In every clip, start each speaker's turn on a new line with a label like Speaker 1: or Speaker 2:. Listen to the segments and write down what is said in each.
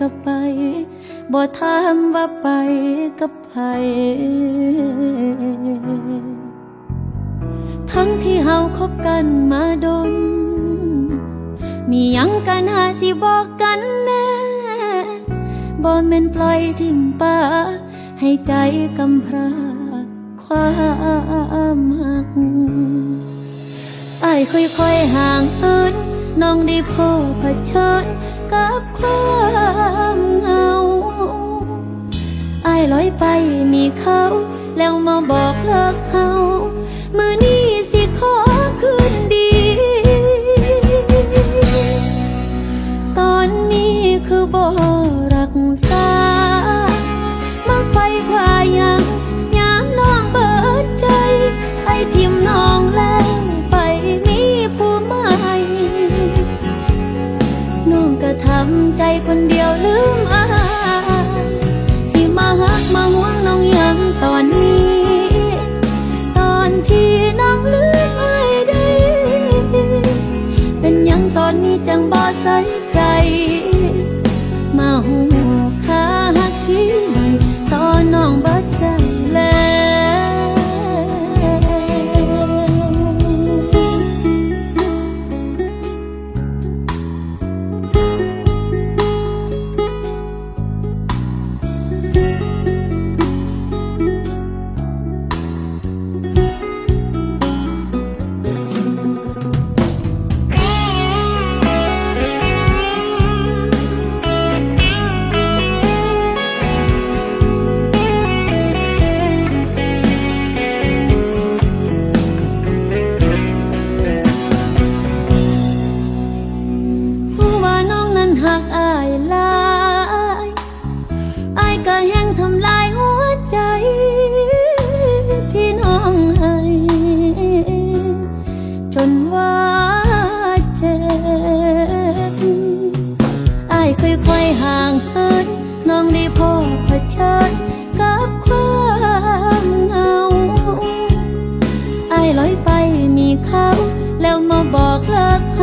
Speaker 1: ก็ไป บ่ถามว่าไปกับไผทั้งที่เฮาคบกันมาดน มียังกันหาสิบอกกันแน่บ่แม่นปล่อยทิ่มป้า ให้ใจกำพร้าความหักไอ้ค่อยๆห่างเอินน้องได้พ่อเผชิญ กับความเหงาไอาลอยไปมีเขา แล้วมาบอกเลิกเฮามือนี้สิขอคืนดี ตอนนี้คือบอก ลอยไปมีเขา แล้วมาบอกเลิกห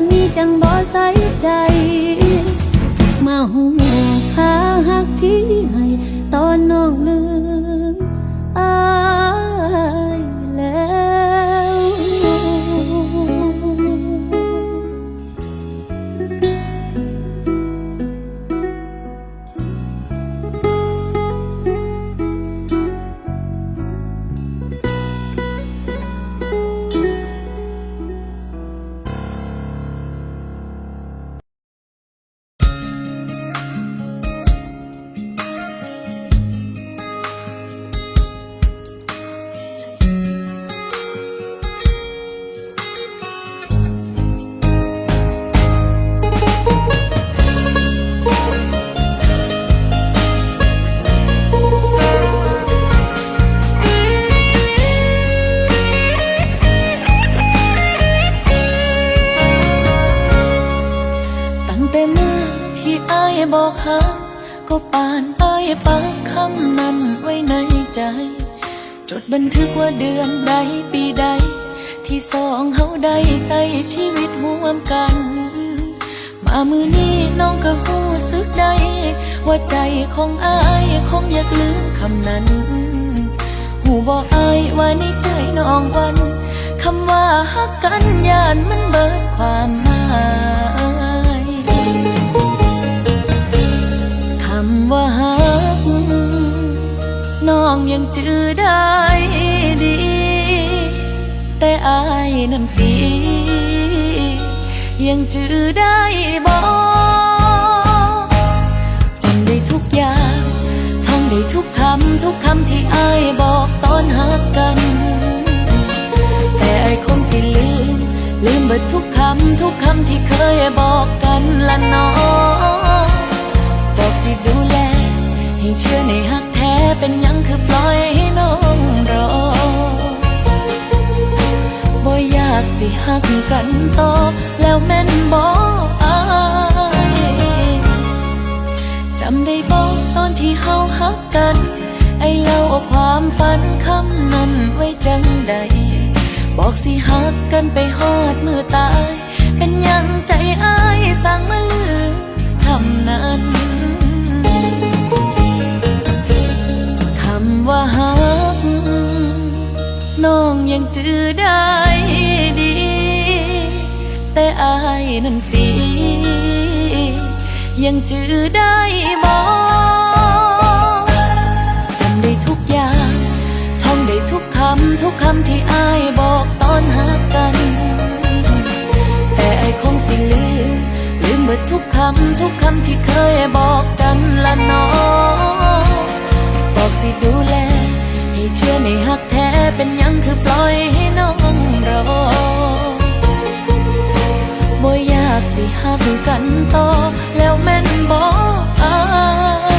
Speaker 1: อนนี้จังบ่ใส่ใจ มาหู ว่าใจ
Speaker 2: ของอายคงอยากลืมคำนั้น หูบอกอายว่าในใจน้องวันคำว่าฮักกันยานมันเบิดความหมายคำว่าฮักน้องยังจือได้ดี แต่อายนั้นปียังจือได้บอก ได้ทุกคำทุกคำที่อายบอกตอนหักกัน แต่อายคงสิลืม ลืมเบิดทุกคำทุกคำที่เคยบอกกันละน้องบอกสิดูแล ให้เชื่อในหักแท้เป็นยังคือปล่อยให้น้องรอบ่อยากสิหักกันต่อ สิหักกันไปฮอดมือตาย เป็นยังใจอายสั่งมาลืมคำนั้นคำว่าฮักน้องยังจือได้ดี แต่อายนั้นปียังจือได้บอกจำได้ทุกอย่าง ท่องได้ทุกคำ ทุกคำที่อาย คงสิลืมลืมเบิดทุกคำ ทุกคำที่เคยบอกกันละน้องบอกสิดูแล ให้เชื่อในหักแท้เป็นยังคือปล่อยให้น้องรอบ่อยากสิหักกันต่อแล้วแม่นบอกอาย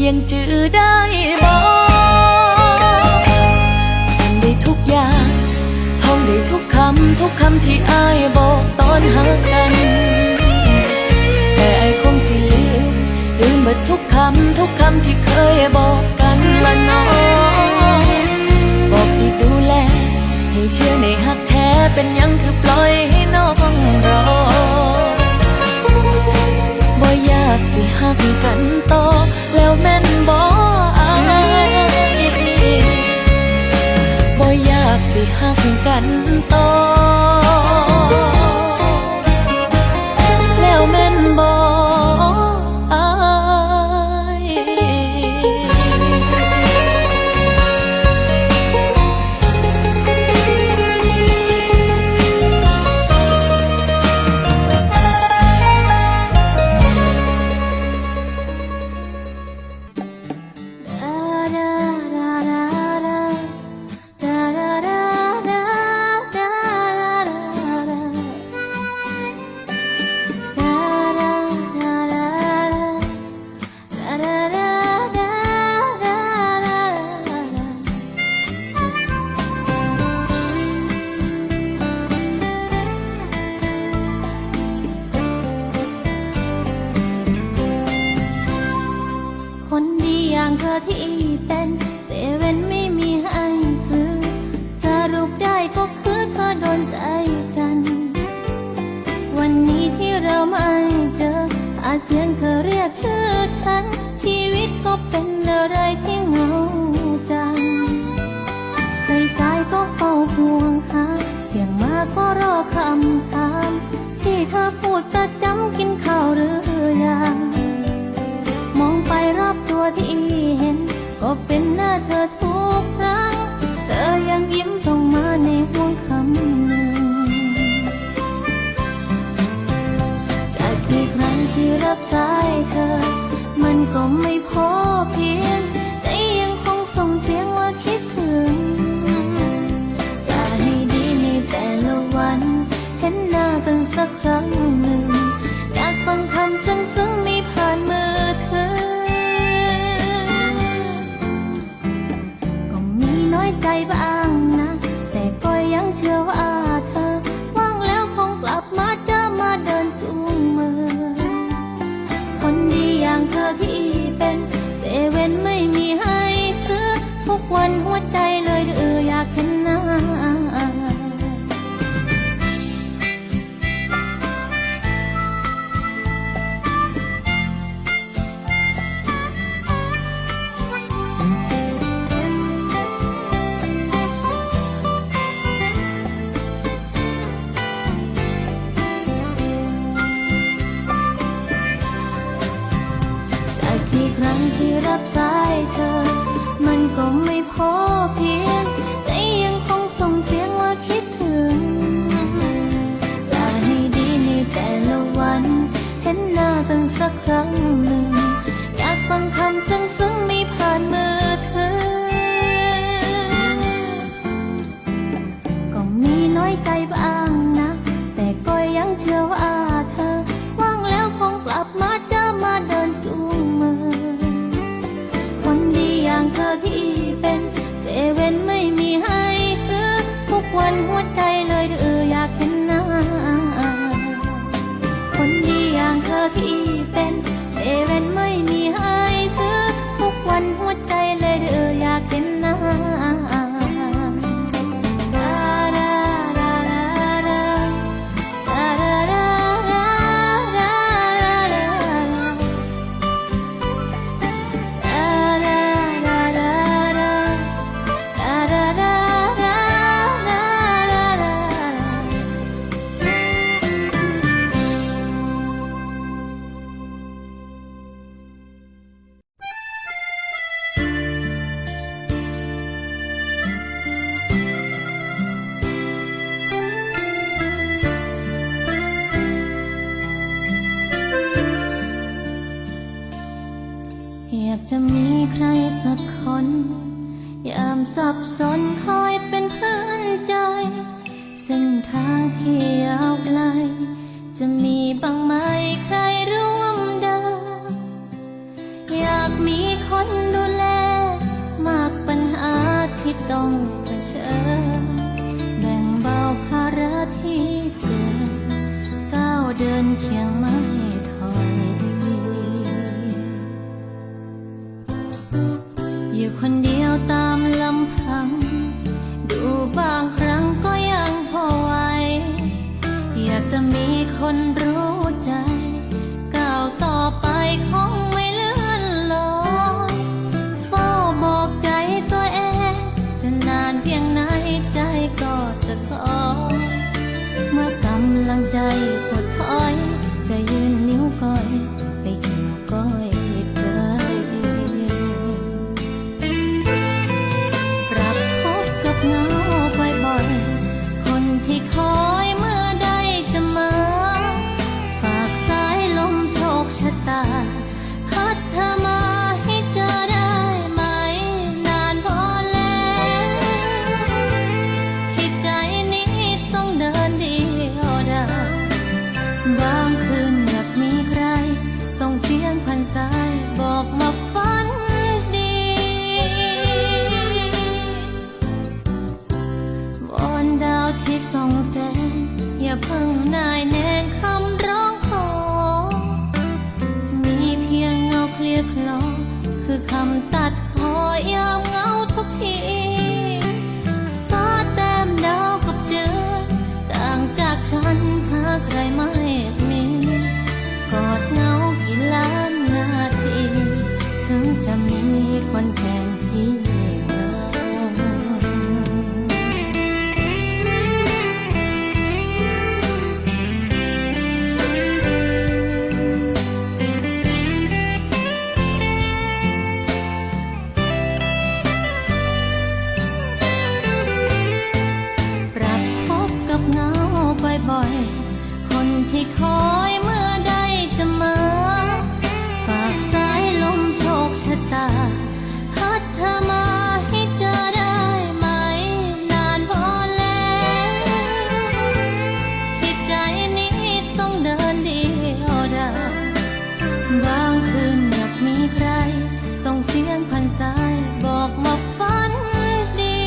Speaker 2: ยังจือได้บอกจำได้ทุกอย่างท่องได้ทุกคำ ทุกคำที่อายบอกตอนหักกัน แต่ไอคงสิลืมลืมเบิดทุกคำ ทุกคำที่เคยบอกกันละน้องบอกสิดูแล ให้เชื่อในหักแท้เป็นยังคือปล่อยให้น้องรอ อยากสิหักกันต่อแล้วแม่นบ่อายบ่อยากสิหักกันต่อ
Speaker 1: จะมีใครสักคน ยามสับสนเขา 出答 ส่งเสียงพันสายบอกมาฝันดี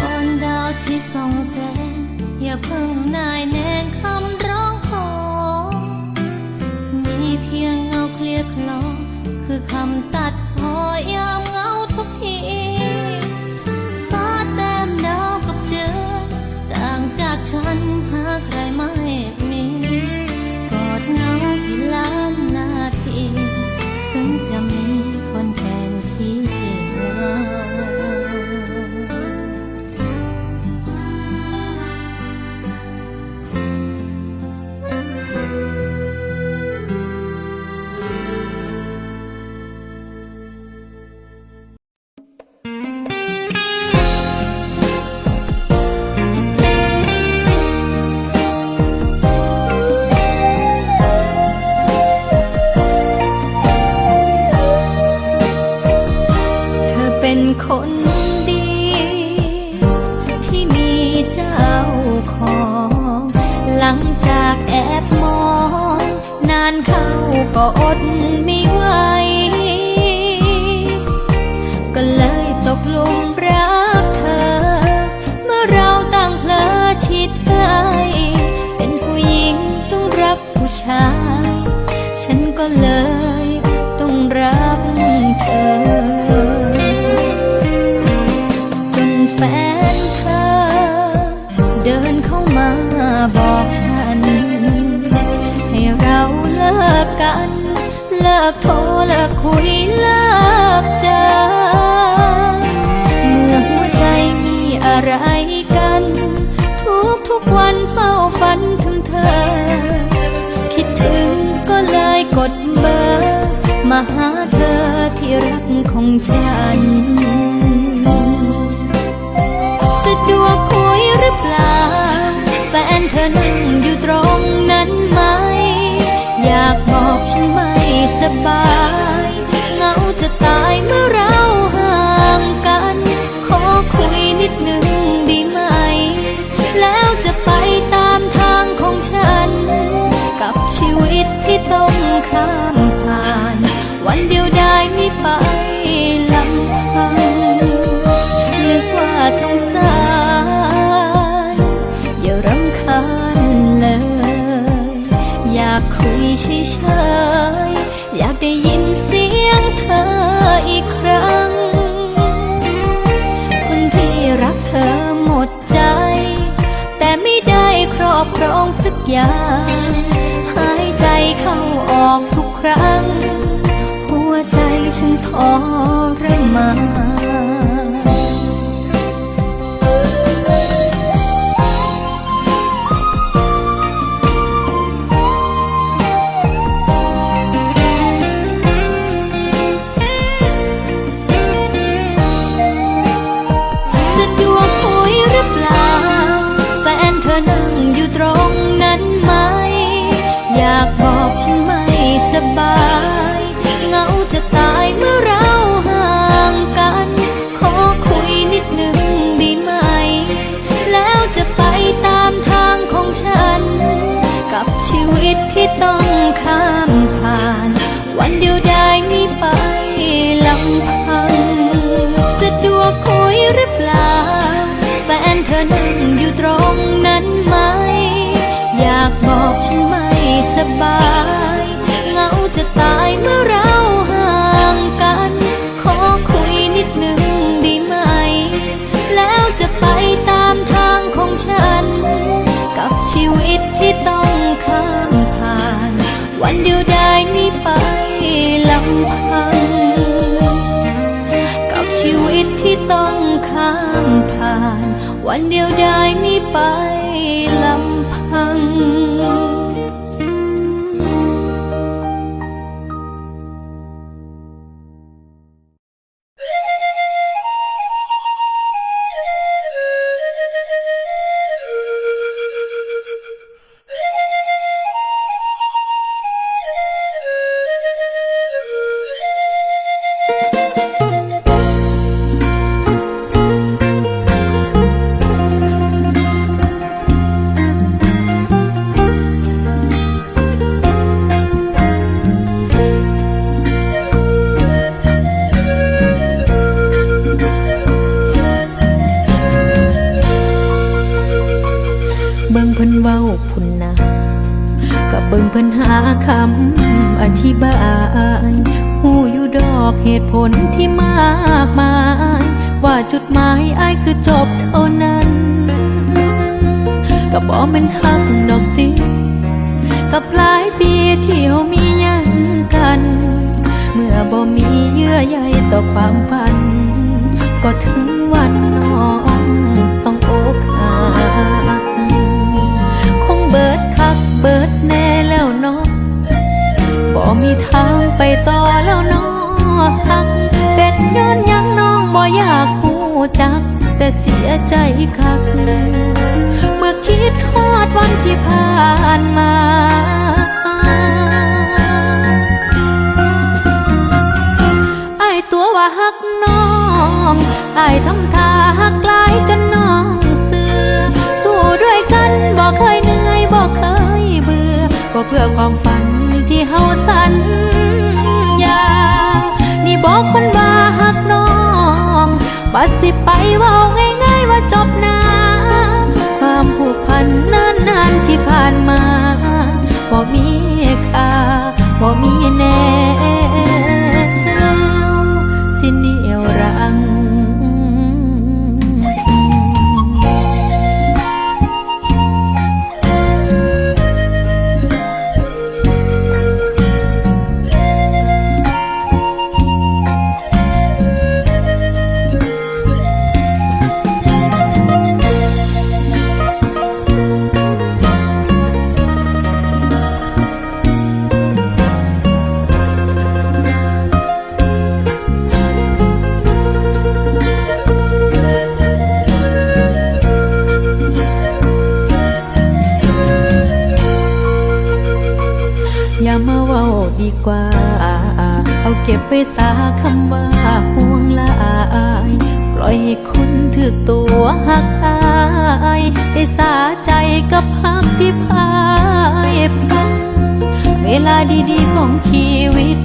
Speaker 1: วอนดาวที่ส่องแสงอย่าเพิ่งนายแนนเขา
Speaker 3: รัก
Speaker 4: ของฉัน สะดวกคุยหรือเปล่า แฟนเธอนั่งอยู่ตรงนั้นไหม อยากบอกฉันไม่สบาย อรมา นั่งอยู่ตรงนั้นไหม อยากบอกฉันไม่สบาย เหงาจะตายเมื่อไร วันเดียวได้นี้ไปลำพัง บอ
Speaker 5: กมันหักดอกติกับหลายปีที่เรามีหยังกัน เมื่อบ่มีเยื่อใยต่อความฝัน ก็ถึงวันน้องต้องอกหักคงเบิดคักเบิดแน่แล้วเนาะบ่มีทางไปต่อแล้วเนาะหักเป็นย้อนยังน้องบ่อยากหูจัก แต่เสียใจคักเมื่อคิ ดฮอดวันที่ผ่านมาไอตัวว่าหักน้องไอทำท่าหักหลายจนน้องเสือ สู้ด้วยกันบอกเคยเหนื่อยบอกเคยเบื่อก็เพื่อความฝันที่เฮาสัญญา นี่บอกคนว่าหักน้องบัดสิไปว่า ก็บไปสาคำว่าห่วงหลาย ปล่อยให้คนถือตัวหักอายไปสาใจกับหักที่พายพังเวลาดีๆของชีวิต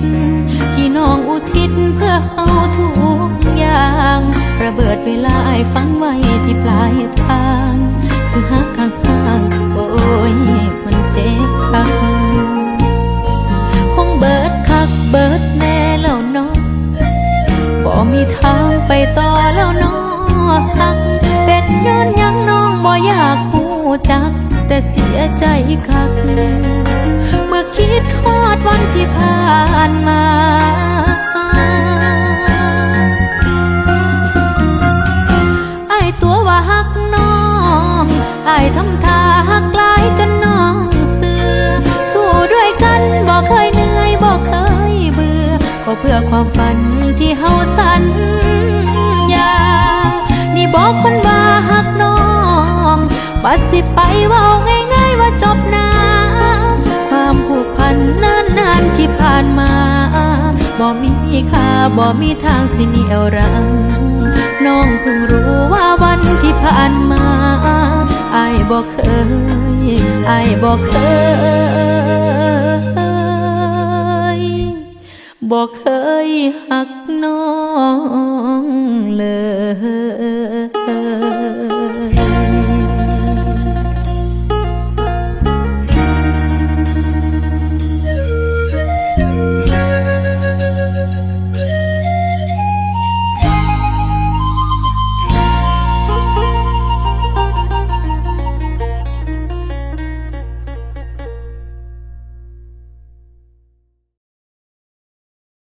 Speaker 5: ที่น้องอุทิศเพื่อเอาทุกอย่าง ระเบิดเวลาไอ้ฟังไว้ที่ปลายท ไปต่อแล้วนาะหัก เป็นย้อนยังน้องบ่อยากหูจัก แต่เสียใจคัก เมื่อคิดฮอดวันที่ผ่านมาไอตัวว่าหักน้องไอทำท่า เพื่อความฝันที่เฮาสัญญา นี่บอกคนว่าหักน้องบัดสิไปเว่าง่ายๆว่าจบนะความผูกพันนานๆที่ผ่านมาบ่มีค่าบ่มีทางสิเหนียวรัง น้องเพิ่งรู้ว่าวันที่ผ่านมาอายบอกเคยอายบอกเคย บอกเคยหักน้องเลย